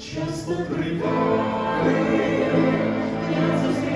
часто приймали, я зустрічаю.